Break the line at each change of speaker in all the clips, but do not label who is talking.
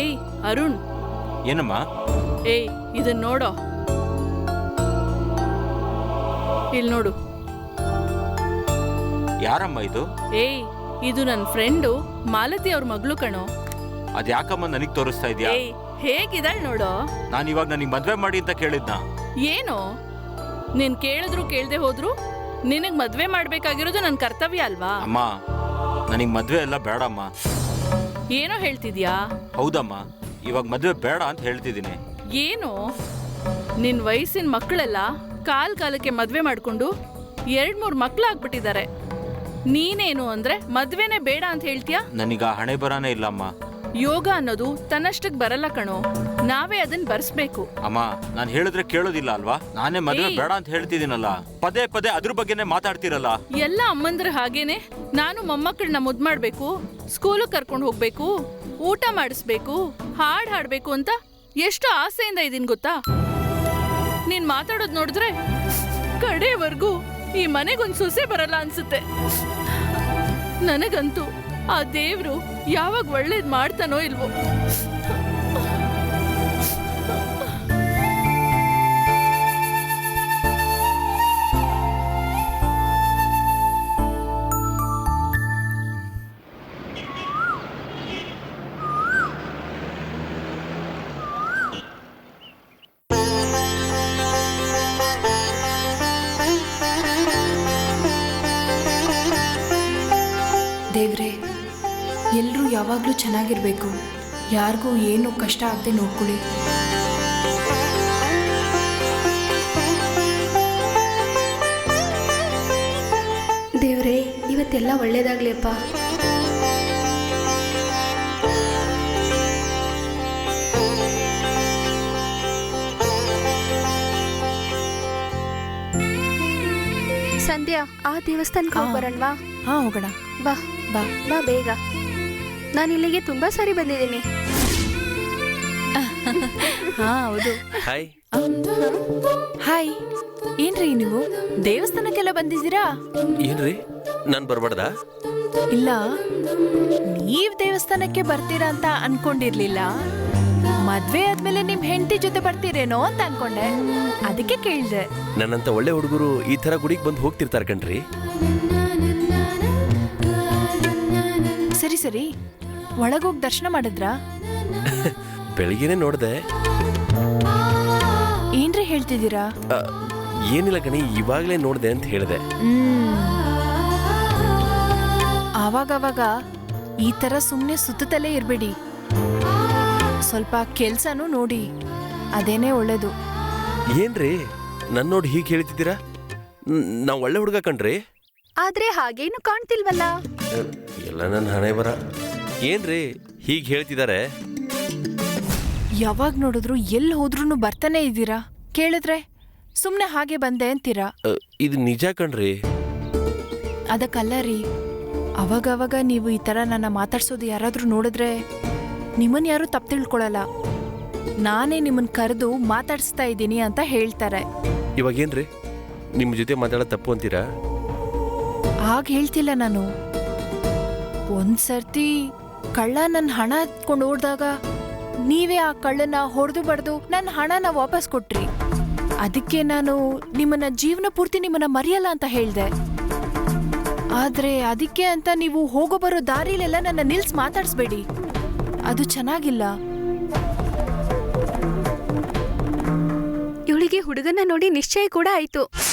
ಏಯ್ ಅರುಣ್.
ಏನಮ್ಮ?
ಏಯ್ ಇದನ್ನ ನೋಡೋ. ಇಲ್ಲಿ ನೋಡು.
ಯಾರಮ್ಮ ಇದು?
ಏಯ್ ಇದು ನನ್ನ ಫ್ರೆಂಡು ಮಾಲತಿ ಅವ್ರ ಮಗಳು ಕಣೋ.
ಅದ್ ಯಾಕಮ್ಮ ನನಗ್ ತೋರಿಸ್ತಾ ಇದೀಯಾ?
ಏಯ್ ಹೇಗಿದ್ದಾಳ್ ನೋಡೋ?
ನಾನು ಇವಾಗ ನನಗ್ ಮದ್ವೆ ಮಾಡಿ ಅಂತ ಕೇಳಿದ್ನ?
ಏನು? ನೀನ್ ಕೇಳಿದ್ರು ಕೇಳದೆ ಹೋದ್ರು ನಿನಗ್ ಮದ್ವೆ ಮಾಡ್ಬೇಕಾಗಿರೋದು ನನ್ನ ಕರ್ತವ್ಯ ಅಲ್ವಾ?
ಅಮ್ಮ ನನಗ್ ಮದ್ವೆ ಎಲ್ಲ ಬೇಡಮ್ಮ.
ಏನೋ ಹೇಳ್ತಿದ್ಯಾ?
ಹೌದಮ್ಮ ಇವಾಗ ಮದುವೆ ಬೇಡ ಅಂತ ಹೇಳ್ತಿದ್ದೀನಿ.
ಏನು? ನಿನ್ ವಯಸ್ಸಿನ ಮಕ್ಕಳೆಲ್ಲ ಕಾಲ್ ಕಾಲಕ್ಕೆ ಮದ್ವೆ ಮಾಡ್ಕೊಂಡು ಎರಡ್ ಮೂರ್ ಮಕ್ಳಾಗ್ಬಿಟ್ಟಿದ್ದಾರೆ. ನೀನೇನು ಅಂದ್ರೆ ಮದ್ವೆನೇ ಬೇಡ ಅಂತ ಹೇಳ್ತೀಯಾ?
ನನಗ ಹಣೆ ಬರಾನೇ ಇಲ್ಲಮ್ಮ.
ಯೋಗ ಅನ್ನೋದು ತನ್ನಷ್ಟಕ್ಕೆ ಬರಲ್ಲ ಕಣೋ. ನಾವೇ ಅದನ್ನ ಬರ್ಸ್ಬೇಕು.
ಅಮ್ಮ ನಾನು ಹೇಳಿದ್ರೆ ಕೇಳೋದಿಲ್ಲ ಅಲ್ವಾ? ನಾನೇ ಮದುವೆ
ಏಯ್.
ಬೇಡ ಅಂತ ಹೇಳ್ತಿದ್ದೀನಲ್ಲ. ಪದೇ ಪದೇ ಅದ್ರ ಬಗ್ಗೆನೇ ಮಾತಾಡ್ತಿರಲ್ಲ?
ಎಲ್ಲ ಅಮ್ಮಂದ್ರ ಹಾಗೇನೆ. ನಾನು ಮೊಮ್ಮಕ್ಕಳನ್ನ ಮುದ್ ಮಾಡ್ಬೇಕು ಸ್ಕೂಲು ಕರ್ಕೊಂಡು ಹೋಗ್ಬೇಕು ಊಟ ಮಾಡಿಸ್ಬೇಕು ಹಾಡ್ ಹಾಡ್ಬೇಕು ಅಂತ ಎಷ್ಟು ಆಸೆಯಿಂದ ಇದೀನಿ ಗೊತ್ತಾ? ನೀನ್ ಮಾತಾಡೋದ್ ನೋಡಿದ್ರೆ ಕಡೆವರೆಗೂ ಈ ಮನೆಗೊಂದ್ ಸೊಸೆ ಬರಲ್ಲ ಅನ್ಸುತ್ತೆ. ನನಗಂತೂ ಆ ದೇವ್ರು ಯಾವಾಗ ಒಳ್ಳೇದ್ ಮಾಡ್ತಾನೋ ಇಲ್ವೋ?
ಯಾವಾಗಲೂ ಚೆನ್ನಾಗಿರಬೇಕು. ಯಾರಿಗೂ ಏನು ಕಷ್ಟ ಆಗದೆ ನೋಡ್ಕೊಳ್ಳಿ.
ದೇವ್ರೇ ಇವತ್ತೆಲ್ಲ ಒಳ್ಳೇದಾಗ್ಲಿಯಪ್ಪ. ಸಂಧ್ಯಾ ಆ ದೇವಸ್ಥಾನಕ್ಕೆ ಹೋಗಿ. ಬರೋಣವಾ?
ಹಾ ಹೋಗೋಣ.
ಬಾ
ಬಾ.
ಬಾ ಬೇಗ. ನಾನು ಇಲ್ಲಿಗೆ ತುಂಬಾ ಸಾರಿ ಬಂದಿದ್ದೀನಿ.
ಹಾ ಹೌದು.
ಹಾಯ್
ಹಾಯ್ ಏನ್ರಿ ನೀವು? ದೇವಸ್ಥಾನಕ್ಕೆಲ್ಲ ಬಂದಿದ್ದೀರಾ?
ಏನ್ರಿ? ನಾನು ಬರ್ಬಾರ್ದಾ?
ಇಲ್ಲ. ನೀವ್ ದೇವಸ್ಥಾನಕ್ಕೆ ಬರ್ತೀರಾ ಅಂತ ಅನ್ಕೊಂಡಿರ್ಲಿಲ್ಲ. ಮದ್ವೆ ಆದ್ಮೇಲೆ ನಿಮ್ ಹೆಂಡತಿ ಜೊತೆ ಬರ್ತೀರೇನೋ ಅಂತ ಅನ್ಕೊಂಡೆ. ಅದಕ್ಕೆ ಕೇಳಿದೆ.
ನನ್ನಂತ ಒಳ್ಳೆ ಹುಡುಗರು ಈ ತರ ಗುಡಿಗೆ ಬಂದು ಹೋಗ್ತಿರ್ತಾರ ಕಣ್ರಿ.
ಸರಿ ಸರಿ. ಒಳಗೋಗ್ ದರ್ಶನ ಮಾಡಿದ್ರಾ?
ಬೆಳಿಗ್ಗೆನೆ ನೋಡ್ದೆ.
ಏನ್ರಿ ಹೇಳ್ತಿದ್ದೀರಾ?
ಆ, ಏನಿಲ್ಲ ಕಣಿ ಇವಾಗ್ಲೇ ನೋಡ್ದೆ ಅಂತ ಹೇಳ್ದೆ.
ಆವಾಗವಾಗ ಈ ತರ ಸುಮ್ಮನೆ ಸುತ್ತಲೇ ಇರಬೇಡಿ. ಸ್ವಲ್ಪ ಕೆಲ್ಸನೂ ನೋಡಿ ಅದೇನೇ ಒಳ್ಳೇದು.
ಏನ್ರಿ? ನನ್ನ ನೋಡಿ ಹೀಗೆ ಹೇಳ್ತಿದ್ದೀರಾ? ನಾವು ನಾವ್ ಒಳ್ಳೆ ಹುಡುಗ ಕಣ್ರಿ?
ಆದ್ರೆ ಹಾಗೇನು ಕಾಣ್ತಿಲ್ವಲ್ಲ?
ಎಲ್ಲ ನನ್ನ ಹಣೆ ಬರ ಏನ್ರಿ ಹೀಗೆ ಹೇಳ್ತಿದ್ದಾರೆ
ಯಾವಾಗ ನೋಡಿದ್ರು ಎಲ್ಲಿ ಹೋದ್ರೂ ಬರ್ತಾನೆ ಇದ್ದೀರಾ? ಕೇಳಿದ್ರೆ ಸುಮ್ನೆ ಹಾಗೆ ಬಂದೆ ಅಂತೀರಾ?
ಇದು ನಿಜ ಕಣ್ರಿ.
ಅದಕ್ಕಲ್ಲ ರೀ ಅವಾಗವಾಗ ನೀವು ಈ ಥರ ನನ್ನ ಮಾತಾಡ್ಸೋದು ಯಾರಾದ್ರೂ ನೋಡಿದ್ರೆ ನಿಮ್ಮನ್ ಯಾರು ತಪ್ಪು ತಿಳ್ಕೊಳಲ್ಲ. ನಾನೇ ನಿಮ್ಮನ್ ಕರೆದು ಮಾತಾಡಿಸ್ತಾ ಇದ್ದೀನಿ ಅಂತ ಹೇಳ್ತಾರೆ.
ಇವಾಗ ಏನ್ರಿ ನಿಮ್ಮ ಜೊತೆ ಮಾತಾಡೋದು ತಪ್ಪು ಅಂತೀರಾ?
ಆಗ ಹೇಳ್ತಿಲ್ಲ ನಾನು. ಒಂದ್ಸರ್ತಿ ಕಳ್ಳ ನನ್ನ ಹಣ ಎತ್ಕೊಂಡು ಓಡ್ದಾಗ ನೀವೇ ಆ ಕಳ್ಳನ ಹೊಡೆದು ಬಡ್ದು ನನ್ನ ಹಣನ ವಾಪಸ್ ಕೊಟ್ರಿ. ಅದಕ್ಕೆ ನಾನು ನಿಮ್ಮನ್ನ ಜೀವನ ಪೂರ್ತಿ ನಿಮ್ಮನ್ನ ಮರೆಯಲ್ಲ ಅಂತ ಹೇಳ್ದೆ. ಆದ್ರೆ ಅದಕ್ಕೆ ಅಂತ ನೀವು ಹೋಗೋ ಬರೋ ದಾರಿಲೆಲ್ಲ ನನ್ನ ನಿಲ್ಸ್ ಮಾತಾಡಿಸ್ಬೇಡಿ. ಅದು ಚೆನ್ನಾಗಿಲ್ಲ.
ಇವಳಿಗೆ ಹುಡುಗನ ನೋಡಿ ನಿಶ್ಚಯ ಕೂಡ ಆಯ್ತು.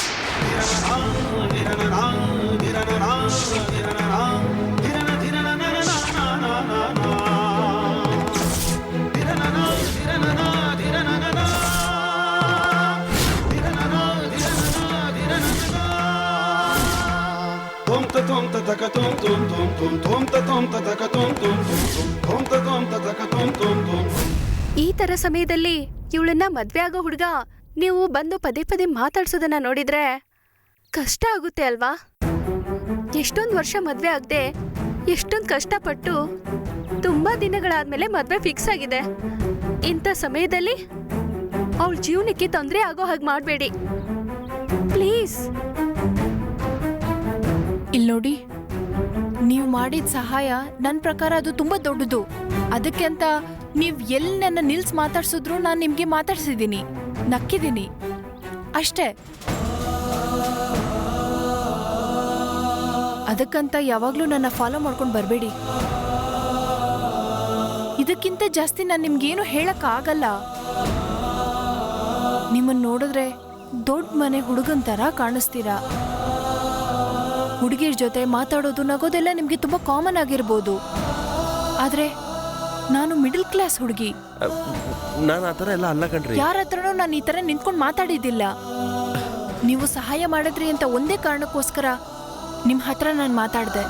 Tom ta tom ta ta ka tom tom tom tom tom. Ta tom ta ta ka tom tom tom.
ಈ ತರ ಸಮಯದಲ್ಲಿ ಇವಳನ್ನ ಮದ್ವೆ ಆಗೋ ಹುಡುಗ ನೀವು ಬಂದು ಪದೇ ಪದೇ ಮಾತಾಡ್ಸೋದನ್ನ ನೋಡಿದ್ರೆ ಕಷ್ಟ ಆಗುತ್ತೆ ಅಲ್ವಾ? ಎಷ್ಟೊಂದು ವರ್ಷ ಮದ್ವೆ ಆಗದೆ ಎಷ್ಟೊಂದು ಕಷ್ಟಪಟ್ಟು ತುಂಬಾ ದಿನಗಳಾದ್ಮೇಲೆ ಮದ್ವೆ ಫಿಕ್ಸ್ ಆಗಿದೆ. ಇಂಥ ಸಮಯದಲ್ಲಿ ಅವಳ ಜೀವನಕ್ಕೆ ತೊಂದರೆ ಆಗೋ ಹಾಗೆ ಮಾಡಬೇಡಿ. ಪ್ಲೀಸ್
ಇಲ್ಲಿ ನೋಡಿ. ನೀವು ಮಾಡಿದ ಸಹಾಯ ನನ್ನ ಪ್ರಕಾರ ಅದು ತುಂಬಾ ದೊಡ್ಡದು. ಅದಕ್ಕೆ ಅಂತ ನೀವು ಎಲ್ಲಿ ನನ್ನ ನಿಲ್ಸ್ ಮಾತಾಡ್ಸಿದ್ರು ನಾನು ನಿಮಗೆ ಮಾತಾಡ್ಸಿದ್ದೀನಿ. ನಕ್ಕಿದ್ದೀನಿ. ಅಷ್ಟೇ. ಅದಕ್ಕಂತ ಯಾವಾಗಲೂ ನನ್ನ ಫಾಲೋ ಮಾಡ್ಕೊಂಡು ಬರಬೇಡಿ. ಇದಕ್ಕಿಂತ ಜಾಸ್ತಿ ನಾನು ನಿಮ್ಗೇನು ಹೇಳಕ್ ಆಗಲ್ಲ. ನಿಮ್ಮನ್ನ ನೋಡಿದ್ರೆ ದೊಡ್ಡ ಮನೆ ಹುಡುಗನ್ ಥರ ಕಾಣಿಸ್ತೀರಾ? ಹುಡುಗಿರ್ ಜೊತೆ ಮಾತಾಡೋದು ನಗೋದೆಲ್ಲ ನಿಮ್ಗೆ ತುಂಬಾ ಕಾಮನ್ ಆಗಿರ್ಬೋದು. ಆದ್ರೆ ನಾನು ಮಿಡಲ್ ಕ್ಲಾಸ್ ಹುಡುಗಿ.
ನಾನು ಆ ಥರ ಎಲ್ಲ ಅಲ್ಲ ಕಣ್ರಿ.
ಯಾರ ಹತ್ರನೂ ನಾನು ಈ ತರ ನಿಂತ್ಕೊಂಡು ಮಾತಾಡಿದ್ದಿಲ್ಲ. ನೀವು ಸಹಾಯ ಮಾಡಿದ್ರಿ ಅಂತ ಒಂದೇ ಕಾರಣಕ್ಕೋಸ್ಕರ ನಿಮ್ಮ ಹತ್ರ ನಾನು ಮಾತಾಡಿದೆ.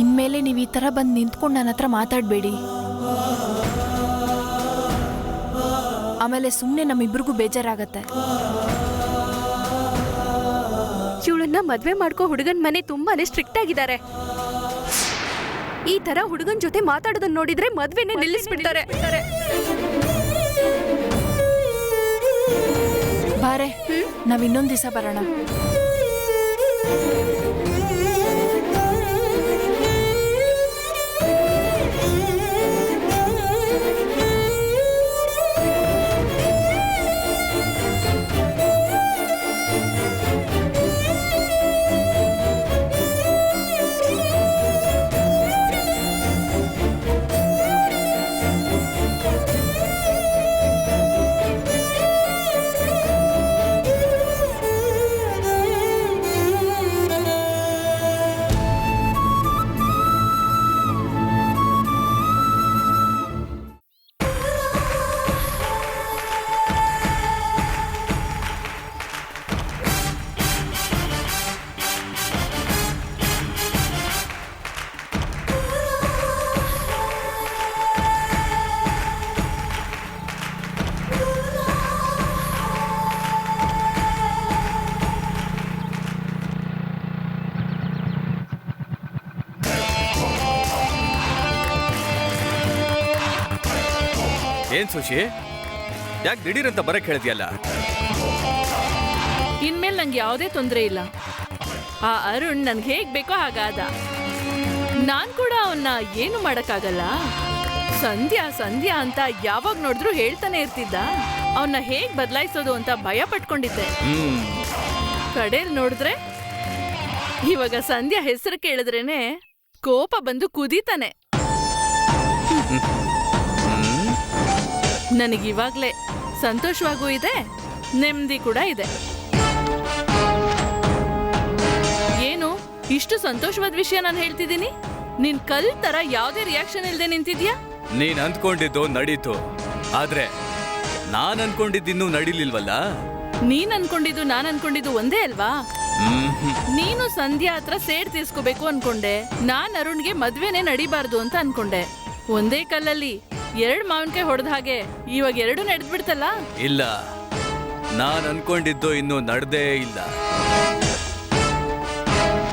ಇನ್ಮೇಲೆ ನೀವು ಈ ತರ ಬಂದು ನಿಂತ್ಕೊಂಡು ನನ್ನ ಹತ್ರ ಮಾತಾಡಬೇಡಿ. ಆಮೇಲೆ ಸುಮ್ಮನೆ ನಮ್ಮಿಬ್ರಿಗೂ ಬೇಜಾರಾಗತ್ತೆ.
ಇವಳನ್ನ ಮದ್ವೆ ಮಾಡ್ಕೋ ಹುಡುಗನ್ ಮನೆ ತುಂಬಾನೇ ಸ್ಟ್ರಿಕ್ಟ್ ಆಗಿದ್ದಾರೆ. ಈ ತರ ಹುಡುಗನ್ ಜೊತೆ ಮಾತಾಡೋದನ್ನ ನೋಡಿದ್ರೆ ಮದ್ವೆನೇ ನಿಲ್ಲಿಸ್ಬಿಡ್ತಾರೆ.
ಬಾರೆ ನಾವ್ ಇನ್ನೊಂದ್ ದಿವಸ ಬರೋಣ.
ಏನ್ ಸುಶಿ? ಯಾಕೆ ದಿಢೀರಂತ ಬರಕ್ ಹೇಳಿದ್ಯಲ್ಲ
ಇನ್ಮೇಲೆ ನಂಗೆ ಯಾವುದೇ ತೊಂದರೆ ಇಲ್ಲ. ಆ ಅರುಣ್ ನನ್ಗೆ ಹೇಗ್ ಬೇಕೋ ಹಾಗಾದ. ನಾನ್ ಕೂಡ ಅವನ್ನ ಏನು ಮಾಡಕ್ಕಾಗಲ್ಲ? ಸಂಧ್ಯಾ ಸಂಧ್ಯಾ ಅಂತ ಯಾವಾಗ ನೋಡಿದ್ರು ಹೇಳ್ತಾನೆ ಇರ್ತಿದ್ದ. ಅವನ್ನ ಹೇಗ್ ಬದಲಾಯಿಸೋದು ಅಂತ ಭಯ ಪಟ್ಕೊಂಡಿದ್ದೆ.
ಹ್ಮ್
ನೋಡಿದ್ರೆ ಇವಾಗ ಸಂಧ್ಯಾ ಹೆಸರು ಕೇಳಿದ್ರೇನೆ ಕೋಪ ಬಂದು ಕುದೀತಾನೆ. ನನಗಿವಾಗ್ಲೇ ಸಂತೋಷವಾಗೂ ಇದೆ ನೆಮ್ಮದಿ ಕೂಡ ಇದೆ. ಏನು ಇಷ್ಟು ಸಂತೋಷವಾದ ವಿಷಯ ನಾನು ಹೇಳ್ತಿದ್ದೀನಿ? ನಿನ್ ಕಲ್ ತರ ಯಾವುದೇ ರಿಯಾಕ್ಷನ್ ಇಲ್ಲದೆ ನಿಂತಿದ್ಯಾ?
ನೀನ್ ಅಂದ್ಕೊಂಡಿದ್ದು ನಡೀತು. ಆದ್ರೆ ನಾನ್ ಅನ್ಕೊಂಡಿದ್ದಿನ್ನೂ ನಡಿಲಿಲ್ವಲ್ಲ?
ನೀನ್ ಅನ್ಕೊಂಡಿದ್ದು ನಾನ್ ಅನ್ಕೊಂಡಿದ್ದು ಒಂದೇ ಅಲ್ವಾ. ನೀನು ಸಂಧ್ಯಾ ಹತ್ರ ಸೇಡ್ ತೀರ್ಸ್ಕೋಬೇಕು ಅನ್ಕೊಂಡೆ. ನಾನ್ ಅರುಣ್ಗೆ ಮದ್ವೆನೆ ನಡಿಬಾರ್ದು ಅಂತ ಅನ್ಕೊಂಡೆ. ಒಂದೇ ಕಲ್ಲಲ್ಲಿ ಎರಡ್ ಮಾವಿನಕಾಯಿ ಹೊಡೆದ ಹಾಗೆ ಇವಾಗ ಎರಡು ನಡೆದ್ಬಿಡ್ತಲ್ಲ?
ಇಲ್ಲ. ನಾನು ಅನ್ಕೊಂಡಿದ್ದು ಇನ್ನೂ ನಡ್ದೇ ಇಲ್ಲ.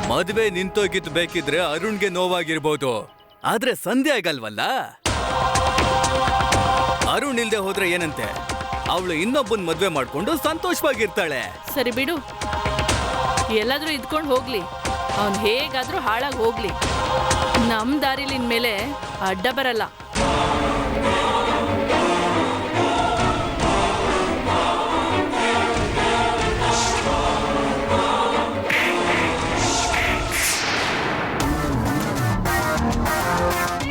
ಮದುವೆ ನಿಂತೋಗಿದ್ದು ಬೇಕಿದ್ರೆ ಅರುಣ್ಗೆ ನೋವಾಗಿರ್ಬೋದು. ಆದ್ರೆ ಸಂಧ್ಯಾ ಆಗಲ್ವಲ್ಲ ಅರುಣ್ ಇಲ್ದೆ ಹೋದ್ರೆ ಏನಂತೆ? ಅವಳು ಇನ್ನೊಬ್ಬನ್ ಮದ್ವೆ ಮಾಡ್ಕೊಂಡು ಸಂತೋಷವಾಗಿರ್ತಾಳೆ.
ಸರಿ ಬಿಡು. ಎಲ್ಲಾದ್ರೂ ಇದ್ಕೊಂಡು ಹೋಗ್ಲಿ. ಅವ್ನು ಹೇಗಾದ್ರೂ ಹಾಳಾಗಿ ಹೋಗ್ಲಿ. ನಮ್ ದಾರಿಲಿ ಇನ್ಮೇಲೆ ಅಡ್ಡ ಬರಲ್ಲ.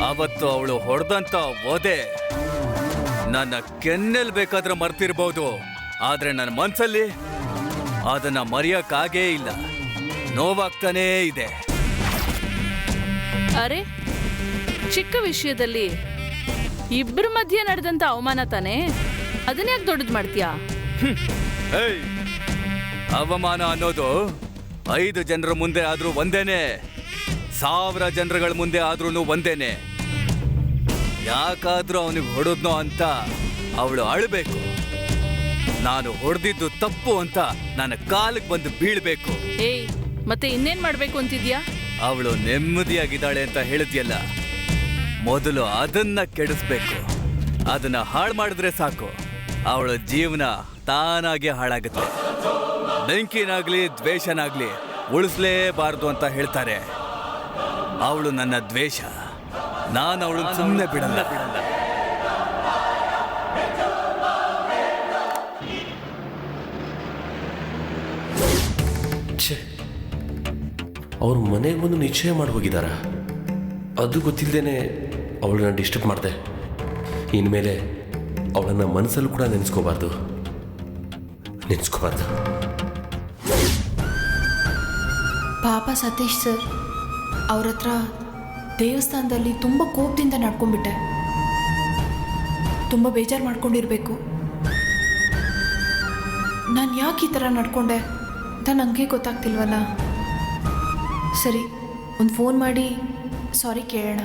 ಅವತ್ತು ಅವಳು ಹೊಡೆದಂತ ಓದೆ ನನ್ನ ಕೆನ್ನೆಲ್ ಬೇಕಾದ್ರೆ ಮರ್ತಿರ್ಬೋದು. ಆದ್ರೆ ನನ್ನ ಮನ್ಸಲ್ಲಿ ಅದನ್ನ ಮರೆಯಕ್ಕಾಗೇ ಇಲ್ಲ. ನೋವಾಗ್ತಾನೇ ಇದೆ.
ಅರೆ ಚಿಕ್ಕ ವಿಷಯದಲ್ಲಿ ಇಬ್ಬರ ಮಧ್ಯೆ ನಡೆದಂತ ಅವಮಾನ ತಾನೇ? ಅದನ್ನ ದೊಡ್ಡದ್ ಮಾಡ್ತೀಯಾ?
ಏಯ್ ಅವಮಾನ ಅನ್ನೋದು ಐದು ಜನರ ಮುಂದೆ ಆದ್ರೂ ಒಂದೇನೆ. ಸಾವಿರ ಜನರುಗಳ ಮುಂದೆ ಆದ್ರೂ ಒಂದೇನೆ. ಯಾಕಾದ್ರೂ ಅವನಿಗೆ ಹೊಡೆದ್ನೋ ಅಂತ ಅವಳು ಅಳಬೇಕು. ನಾನು ಹೊಡೆದಿದ್ದು ತಪ್ಪು ಅಂತ ನನ್ನ ಕಾಲಿಗೆ ಬಂದು ಬೀಳ್ಬೇಕು.
ಏಯ್ ಮತ್ತೆ ಇನ್ನೇನ್ ಮಾಡ್ಬೇಕು ಅಂತಿದ್ಯಾ?
ಅವಳು ನೆಮ್ಮದಿಯಾಗಿದ್ದಾಳೆ ಅಂತ ಹೇಳಿದ್ಯಲ್ಲ ಮೊದಲು ಅದನ್ನ ಕೆಡಿಸ್ಬೇಕು. ಅದನ್ನ ಹಾಳು ಮಾಡಿದ್ರೆ ಸಾಕು. ಅವಳ ಜೀವನ ತಾನಾಗೆ ಹಾಳಾಗುತ್ತೆ. ಬೆಂಕಿನಾಗ್ಲಿ ದ್ವೇಷನಾಗ್ಲಿ ಉಳಿಸ್ಲೇಬಾರ್ದು ಅಂತ ಹೇಳ್ತಾರೆ. ಅವಳು ನನ್ನ ದ್ವೇಷ. ನಾನು ಅವಳು ಸುಮ್ಮನೆ ಬಿಡಲ್ಲ.
ಅವ್ರ ಮನೆಗೆ ಬಂದು ನಿಶ್ಚಯ ಮಾಡಿ ಹೋಗಿದಾರ. ಅದು ಗೊತ್ತಿಲ್ಲದೇನೆ ಅವಳನ್ನ ಡಿಸ್ಟರ್ಬ್ ಮಾಡಿದೆ. ಇನ್ಮೇಲೆ ಅವಳನ್ನ ಮನಸ್ಸಲ್ಲೂ ಕೂಡ ನೆನೆಸ್ಕೋಬಾರ್ದು. ನೆನೆಸ್ಕೋಬಾರ್ದು.
ಪಾಪ ಸತೀಶ್ ಸರ್ ಅವ್ರ ಹತ್ರ ದೇವಸ್ಥಾನದಲ್ಲಿ ತುಂಬ ಕೋಪದಿಂದ ನಡ್ಕೊಂಡ್ಬಿಟ್ಟೆ. ತುಂಬ ಬೇಜಾರು ಮಾಡ್ಕೊಂಡಿರಬೇಕು. ನಾನು ಯಾಕೆ ಈ ಥರ ನಡ್ಕೊಂಡೆ? ಅಂತ ನನಗೆ ಗೊತ್ತಾಗ್ತಿಲ್ವಲ್ಲ? ಸರಿ, ಒಂದು ಫೋನ್ ಮಾಡಿ, ಸಾರಿ ಕೇಳೋಣ.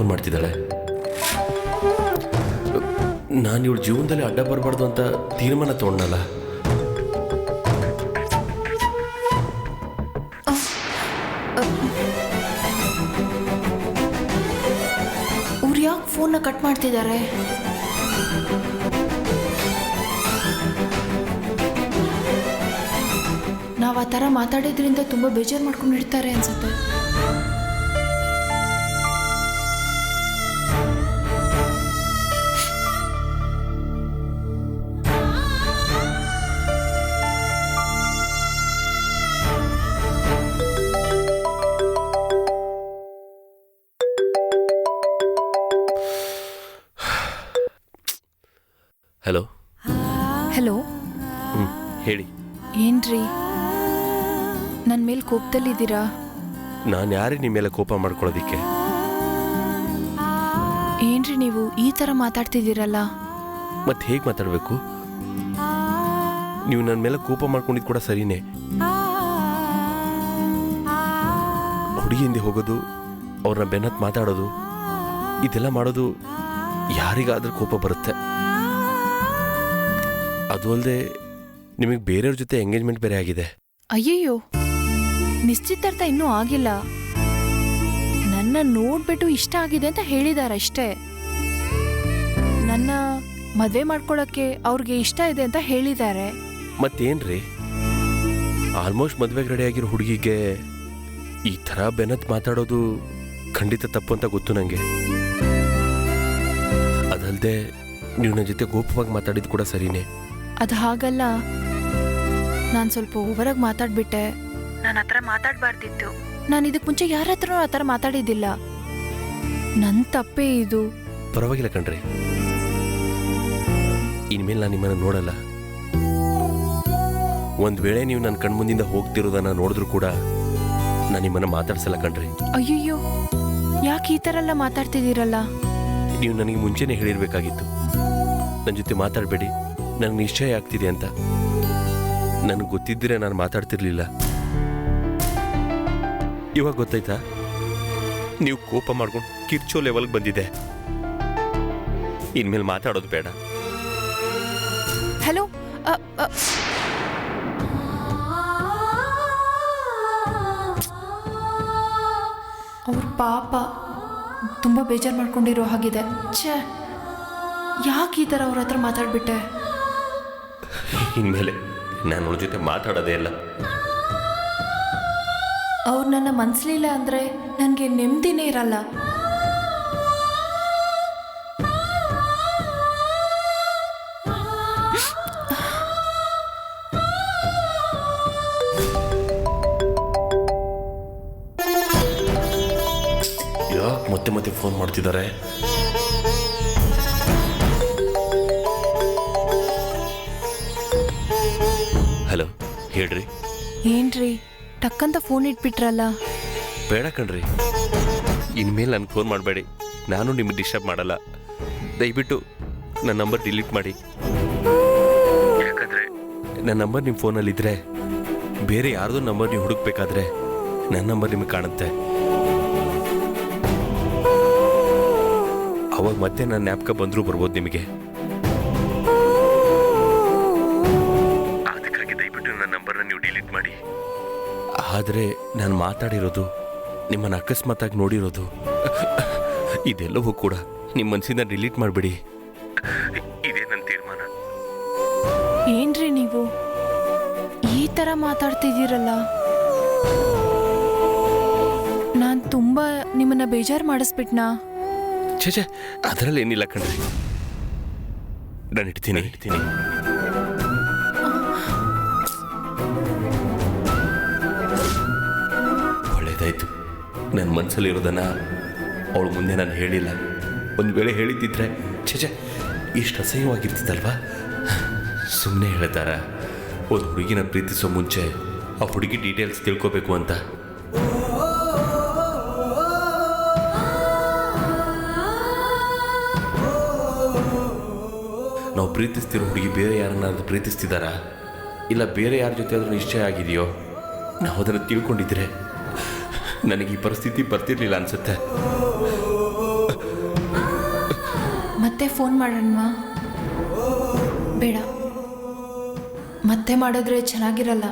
ಫೋನ್ ಮಾಡ್ತಿದ್ದಾಳೆ. ನಾನು ಇವಳು ಜೀವನದಲ್ಲಿ ಅಡ್ಡ ಬರಬಾರ್ದು ಅಂತ ತೀರ್ಮಾನ ತಗೊಂಡಲ್ಲ
ಅವ್ರು ಯಾಕೆ ಫೋನ್ನ ಕಟ್ ಮಾಡ್ತಿದ್ದಾರೆ ನಾವು ಆ ಥರ ಮಾತಾಡಿದ್ರಿಂದ ತುಂಬ ಬೇಜಾರು ಮಾಡ್ಕೊಂಡಿರ್ತಾರೆ ಅನ್ಸುತ್ತೆ.
ಹಲೋ.
ಹಲೋ.
ಹ್ಞೂ ಹೇಳಿ.
ಏನ್ರಿ? ನನ್ನ ಮೇಲೆ ಕೋಪದಲ್ಲಿದ್ದೀರಾ?
ನಾನು ಯಾರೇ ನಿಮ್ಮ ಮೇಲೆ ಕೋಪ ಮಾಡ್ಕೊಳ್ಳೋದಿಕ್ಕೆ?
ಏನ್ರಿ ನೀವು ಈ ಥರ ಮಾತಾಡ್ತಿದ್ದೀರಲ್ಲ?
ಮತ್ತೆ ಹೇಗೆ ಮಾತಾಡಬೇಕು? ನೀವು ನನ್ನ ಮೇಲೆ ಕೋಪ ಮಾಡ್ಕೊಂಡಿದ್ದು ಕೂಡ ಸರಿನೇ. ಹುಡುಗಿ ಹಿಂದೆ ಹೋಗೋದು ಅವ್ರನ್ನ ಬೆನ್ನತ್ ಮಾತಾಡೋದು ಇದೆಲ್ಲ ಮಾಡೋದು ಯಾರಿಗಾದ್ರೂ ಕೋಪ ಬರುತ್ತೆ. ಅದು ಅಲ್ಲದೆ ನಿಮಗೆ ಬೇರೆಯವ್ರ ಜೊತೆ ಎಂಗೇಜ್ಮೆಂಟ್ ಬೇರೆ ಆಗಿದೆ.
ಅಯ್ಯಯ್ಯೋ ನಿಶ್ಚಿತಾರ್ಥ ಇನ್ನೂ ಆಗಿಲ್ಲ. ನನ್ನ ನೋಡ್ಬಿಟ್ಟು ಇಷ್ಟ ಆಗಿದೆ ಅಂತ ಹೇಳಿದಾರಷ್ಟೇ ನನ್ನ ಮದುವೆ ಮಾಡ್ಕೊಳಕ್ಕೆ ಅವ್ರಿಗೆ ಇಷ್ಟ ಇದೆ ಅಂತ ಹೇಳಿದ್ದಾರೆ
ಮತ್ತೇನ್ರಿ? ಆಲ್ಮೋಸ್ಟ್ ಮದ್ವೆಗೆ ರೆಡಿ ಆಗಿರೋ ಹುಡುಗಿಗೆ ಈ ಥರ ಬೆನತ್ ಮಾತಾಡೋದು ಖಂಡಿತ ತಪ್ಪು ಅಂತ ಗೊತ್ತು ನನಗೆ ಅದಲ್ಲದೆ ನೀವು ನನ್ನ ಜೊತೆ ಕೋಪವಾಗಿ ಮಾತಾಡಿದ್ ಕೂಡ ಸರಿನೇ.
ಅದು ಹಾಗಲ್ಲ. ನಾನು ಸ್ವಲ್ಪ ಓವರಾಗಿ ಮಾತಾಡ್ಬಿಟ್ಟೆ. ನಾನು ಆ ಥರ ಮಾತಾಡಬಾರ್ದಿತ್ತು. ನಾನು ಇದಕ್ಕೆ ಮುಂಚೆ ಯಾರ ಹತ್ರನೂ ಆ ಥರ ಮಾತಾಡಿದ್ದಿಲ್ಲ. ನನ್ನ ತಪ್ಪೇ ಇದು.
ಪರವಾಗಿಲ್ಲ ಕಣ್ರಿ. ಇನ್ಮೇಲೆ ನಾನು ನಿಮ್ಮನ್ನು ನೋಡಲ್ಲ. ಒಂದು ವೇಳೆ ನೀವು ನನ್ನ ಕಣ್ಮುಂದಿಂದ ಹೋಗ್ತಿರೋದನ್ನ ನೋಡಿದ್ರು ಕೂಡ ನಾನು ನಿಮ್ಮನ್ನು ಮಾತಾಡ್ಸಲ್ಲ ಕಣ್ರಿ.
ಅಯ್ಯಯ್ಯೋ ಯಾಕೆ ಈ ಥರ ಎಲ್ಲ ಮಾತಾಡ್ತಿದ್ದೀರಲ್ಲ?
ನೀವು ನನಗೆ ಮುಂಚೆನೇ ಹೇಳಿರ್ಬೇಕಾಗಿತ್ತು. ನನ್ನ ಜೊತೆ ಮಾತಾಡಬೇಡಿ. ನನಗೆ ನಿಶ್ಚಯ ಆಗ್ತಿದೆ ಅಂತ. ನನಗೆ ಗೊತ್ತಿದ್ದರೆ ನಾನು ಮಾತಾಡ್ತಿರ್ಲಿಲ್ಲ. ಇವಾಗ ಗೊತ್ತಾಯ್ತಾ? ನೀವು ಕೋಪ ಮಾಡ್ಕೊಂಡು ಕಿರ್ಚೋ ಲೆವೆಲ್ಗೆ ಬಂದಿದೆ. ಇನ್ಮೇಲೆ ಮಾತಾಡೋದು ಬೇಡ.
ಹಲೋ ಅ, ಅ, ಅವ್ರ ಪಾಪ ತುಂಬ ಬೇಜಾರು ಮಾಡ್ಕೊಂಡಿರೋ ಹಾಗಿದೆ. ಛೇ ಯಾಕೆ ಈ ಥರ ಅವ್ರ ಹತ್ರ ಮಾತಾಡ್ಬಿಟ್ಟೆ?
ಇನ್ಮೇಲೆ ನಾನು ಅವ್ರ ಜೊತೆ ಮಾತಾಡೋದೇ ಇಲ್ಲ.
ಅವ್ರು ನನ್ನ ಮನ್ಸ್ಲಿಲ್ಲ ಅಂದರೆ ನನಗೆ ನೆಮ್ಮದಿನೇ ಇರಲ್ಲ.
ಯಾಕೆ ಮತ್ತೆ ಮತ್ತೆ ಫೋನ್ ಮಾಡ್ತಿದ್ದಾರೆ?
ಏನ್ರಿ? ಟಕ್ಕಂತ ಫೋನ್ ಇಟ್ಬಿಟ್ರಲ್ಲ.
ಬೇಡ ಕಣ್ರಿ. ಇನ್ಮೇಲೆ ನನ್ಗೆ ಫೋನ್ ಮಾಡಬೇಡಿ. ನಾನು ನಿಮ್ಗೆ ಡಿಸ್ಟರ್ಬ್ ಮಾಡಲ್ಲ. ದಯವಿಟ್ಟು ನನ್ನ ನಂಬರ್ ಡಿಲೀಟ್ ಮಾಡಿ. ಯಾಕಂದ್ರೆ ನನ್ನ ನಂಬರ್ ನಿಮ್ಮ ಫೋನಲ್ಲಿದ್ದರೆ ಬೇರೆ ಯಾರ್ದೋ ನಂಬರ್ ನೀವು ಹುಡುಕ್ಬೇಕಾದ್ರೆ ನನ್ನ ನಂಬರ್ ನಿಮಗೆ ಕಾಣುತ್ತೆ. ಅವಾಗ ಮತ್ತೆ ನನ್ನ ನ್ಯಾಪ್ಕ ಬಂದರೂ ಬರ್ಬೋದು ನಿಮಗೆ. ಆದರೆ ನಾನು ಮಾತಾಡಿರೋದು ನಿಮ್ಮನ್ನು ಅಕಸ್ಮಾತಾಗಿ ನೋಡಿರೋದು. ಇದೆಲ್ಲವೂ ಕೂಡ ನಿಮ್ಮ ಮನಸ್ಸಿಂದ ಡಿಲೀಟ್ ಮಾಡಿಬಿಡಿ. ಇದೇ ನನ್ನ ತೀರ್ಮಾನ.
ಏನ್ರಿ ನೀವು? ಈ ತರ ಮಾತಾಡ್ತಿದ್ದೀರಲ್ಲ. ನಾನು ತುಂಬ ನಿಮ್ಮನ್ನ ಬೇಜಾರು ಮಾಡಿಸ್ಬಿಟ್ನಾ?
ಛೇ ಛೇ ಅದರಲ್ಲಿ ಏನಿಲ್ಲ ಕಣ್ರಿ. ನಾನು ಇಡ್ತೀನಿ. ಇಡ್ತೀನಿ. ನನ್ನ ಮನಸ್ಸಲ್ಲಿರೋದನ್ನ ಅವಳು ಮುಂದೆ ನಾನು ಹೇಳಿಲ್ಲ. ಒಂದು ವೇಳೆ ಹೇಳಿದ್ದಿದ್ರೆ, ಛೇ ಇಷ್ಟು ಅಸಹ್ಯವಾಗಿರ್ತಿದ್ದಲ್ವಾ ಸುಮ್ಮನೆ ಹೇಳ್ತಾರ, ಒಂದು ಹುಡುಗಿನ ಪ್ರೀತಿಸೋ ಮುಂಚೆ ಆ ಹುಡುಗಿ ಡೀಟೇಲ್ಸ್ ತಿಳ್ಕೊಬೇಕು ಅಂತ. ನಾವು ಪ್ರೀತಿಸ್ತಿರೋ ಹುಡುಗಿ ಬೇರೆ ಯಾರನ್ನಾದ್ರೂ ಪ್ರೀತಿಸ್ತಿದ್ದಾರಾ ಇಲ್ಲ ಬೇರೆ ಯಾರ ಜೊತೆ ಆದರೂ ನಿಶ್ಚಯ ಆಗಿದೆಯೋ? ನಾವು ಅದನ್ನು ತಿಳ್ಕೊಂಡಿದ್ರೆ ನನಗೆ ಈ ಪರಿಸ್ಥಿತಿ ಬರ್ತಿರ್ಲಿಲ್ಲ ಅನ್ಸುತ್ತೆ.
ಮತ್ತೆ ಫೋನ್ ಮಾಡೋಣವಾ? ಬೇಡ. ಮತ್ತೆ ಮಾಡಿದ್ರೆ ಚೆನ್ನಾಗಿರಲ್ಲ.